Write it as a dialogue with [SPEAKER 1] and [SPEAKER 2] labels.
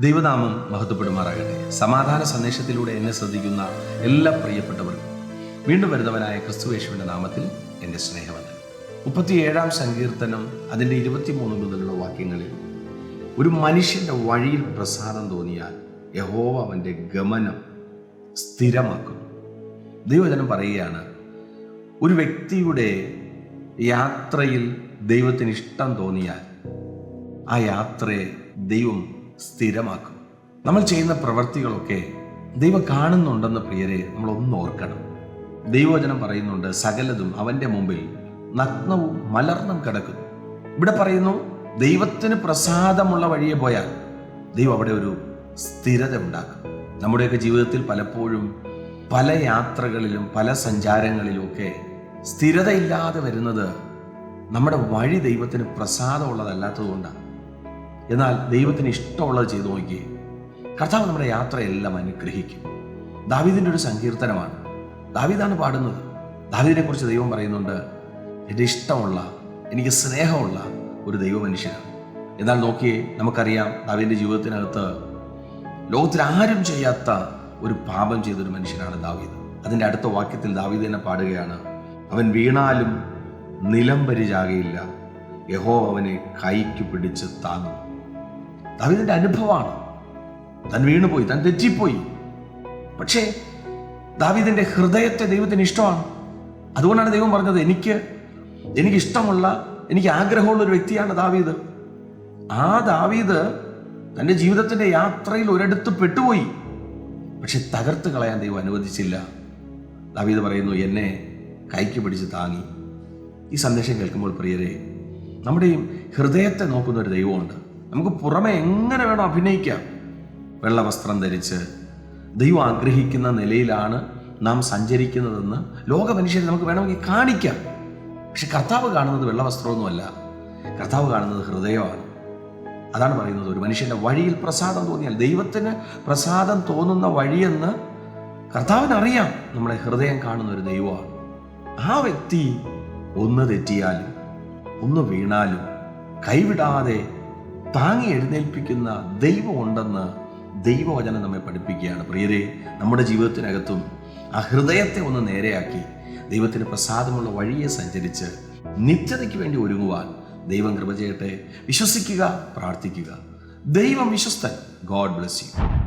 [SPEAKER 1] ദൈവനാമം മഹത്വപ്പെടുമാറാകട്ടെ. സമാധാന സന്ദേശത്തിലൂടെ എന്നെ ശ്രദ്ധിക്കുന്ന എല്ലാ പ്രിയപ്പെട്ടവർക്കും വീണ്ടും വരുന്നവനായ ക്രിസ്തുവേശുവിന്റെ നാമത്തിൽ എന്റെ സ്നേഹവന്ദനം. മുപ്പത്തിയേഴാം സങ്കീർത്തനം അതിന്റെ ഇരുപത്തിമൂന്ന് മുതലുള്ള വാക്യങ്ങളിൽ ഒരു മനുഷ്യന്റെ വഴിയിൽ പ്രസാദം തോന്നിയാൽ യഹോവ അവന്റെ ഗമനം സ്ഥിരമാക്കുന്നു. ദൈവജനം പറയുകയാണ് ഒരു വ്യക്തിയുടെ യാത്രയിൽ ദൈവത്തിന് ഇഷ്ടം തോന്നിയാൽ ആ യാത്രയെ ദൈവം സ്ഥിരമാക്കും. നമ്മൾ ചെയ്യുന്ന പ്രവൃത്തികളൊക്കെ ദൈവം കാണുന്നുണ്ടെന്ന പ്രിയരെ നമ്മൾ ഒന്ന് ഓർക്കണം. ദൈവവചനം പറയുന്നുണ്ട് സകലതും അവന്റെ മുമ്പിൽ നഗ്നവും മലർന്നും കിടക്കുന്നു ഇവിടെ പറയുന്നു ദൈവത്തിന് പ്രസാദമുള്ള വഴിയെ പോയാൽ ദൈവം അവിടെ ഒരു സ്ഥിരത ഉണ്ടാക്കും. നമ്മുടെയൊക്കെ ജീവിതത്തിൽ പലപ്പോഴും പല യാത്രകളിലും പല സഞ്ചാരങ്ങളിലും ഒക്കെ സ്ഥിരതയില്ലാതെ വരുന്നത് നമ്മുടെ വഴി ദൈവത്തിന് പ്രസാദമുള്ളതല്ലാത്തതുകൊണ്ടാണ് എന്നാൽ ദൈവത്തിന് ഇഷ്ടമുള്ളത് ചെയ്തു നോക്കിയേ കർത്താവ് നമ്മുടെ യാത്രയെല്ലാം അനുഗ്രഹിക്കും. ദാവീദിന്റെ ഒരു സങ്കീർത്തനമാണ്. ദാവീദാണ് പാടുന്നത്. ദാവീദിനെ കുറിച്ച് ദൈവം പറയുന്നുണ്ട് എന്റെ ഇഷ്ടമുള്ള എനിക്ക് സ്നേഹമുള്ള ഒരു ദൈവമനുഷ്യനാണ്. എന്നാൽ നോക്കിയേ നമുക്കറിയാം ദാവീദിന്റെ ജീവിതത്തിനകത്ത് ലോകത്തിൽ ആരും ചെയ്യാത്ത ഒരു പാപം ചെയ്തൊരു മനുഷ്യനാണ് ദാവീദ്. അതിന്റെ അടുത്ത വാക്യത്തിൽ ദാവീദ് തന്നെ പാടുകയാണ് അവൻ വീണാലും നിലം പരിചാകയില്ല. യഹോ അവനെ കൈക്ക് പിടിച്ച് താങ്ങും. ദാവീദിന്റെ അനുഭവമാണ്. താൻ വീണുപോയി താൻ തെറ്റിപ്പോയി. പക്ഷേ ദാവീദിന്റെ ഹൃദയത്തെ ദൈവത്തിന് ഇഷ്ടമാണ്. അതുകൊണ്ടാണ് ദൈവം പറഞ്ഞത് എനിക്ക് എനിക്ക് ഇഷ്ടമുള്ള എനിക്ക് ആഗ്രഹമുള്ള ഒരു വ്യക്തിയാണ് ദാവീദ്. ആ ദാവീദ് തന്റെ ജീവിതത്തിന്റെ യാത്രയിൽ ഒരിടത്ത് പെട്ടുപോയി. പക്ഷെ തകർത്ത് കളയാൻ ദൈവം അനുവദിച്ചില്ല. ദാവീദ് പറയുന്നു എന്നെ കൈക്ക് പിടിച്ച് താങ്ങി. ഈ സന്ദേശം കേൾക്കുമ്പോൾ പ്രിയരെ നമ്മുടെയും ഹൃദയത്തെ നോക്കുന്ന ഒരു ദൈവമുണ്ട്. നമുക്ക് പുറമെ എങ്ങനെ വേണം അഭിനയിക്കാം? വെള്ളവസ്ത്രം ധരിച്ച് ദൈവം ആഗ്രഹിക്കുന്ന നിലയിലാണ് നാം സഞ്ചരിക്കുന്നതെന്ന് ലോക മനുഷ്യരെ നമുക്ക് വേണമെങ്കിൽ കാണിക്കാം. പക്ഷെ കർത്താവ് കാണുന്നത് വെള്ള വസ്ത്രമൊന്നുമല്ല കർത്താവ് കാണുന്നത് ഹൃദയമാണ്. അതാണ് പറയുന്നത് ഒരു മനുഷ്യന്റെ വഴിയിൽ പ്രസാദം തോന്നിയാൽ ദൈവത്തിന് പ്രസാദം തോന്നുന്ന വഴിയെന്ന് കർത്താവിന് അറിയാം നമ്മുടെ ഹൃദയം കാണുന്ന ഒരു ദൈവമാണ്. ആ വ്യക്തി ഒന്ന് തെറ്റിയാലും ഒന്ന് വീണാലും കൈവിടാതെ താങ്ങി എഴുന്നേൽപ്പിക്കുന്ന ദൈവമുണ്ടെന്ന് ദൈവവചനം നമ്മെ പഠിപ്പിക്കുകയാണ്. പ്രിയരെ നമ്മുടെ ജീവിതത്തിനകത്തും ആ ഹൃദയത്തെ ഒന്ന് നേരെയാക്കി ദൈവത്തിന് പ്രസാദമുള്ള വഴിയെ സഞ്ചരിച്ച് നിത്യതയ്ക്ക് വേണ്ടി ഒരുങ്ങുവാൻ ദൈവം കൃപ ചെയ്യട്ടെ. വിശ്വസിക്കുക പ്രാർത്ഥിക്കുക. ദൈവം വിശ്വസ്തൻ. God bless you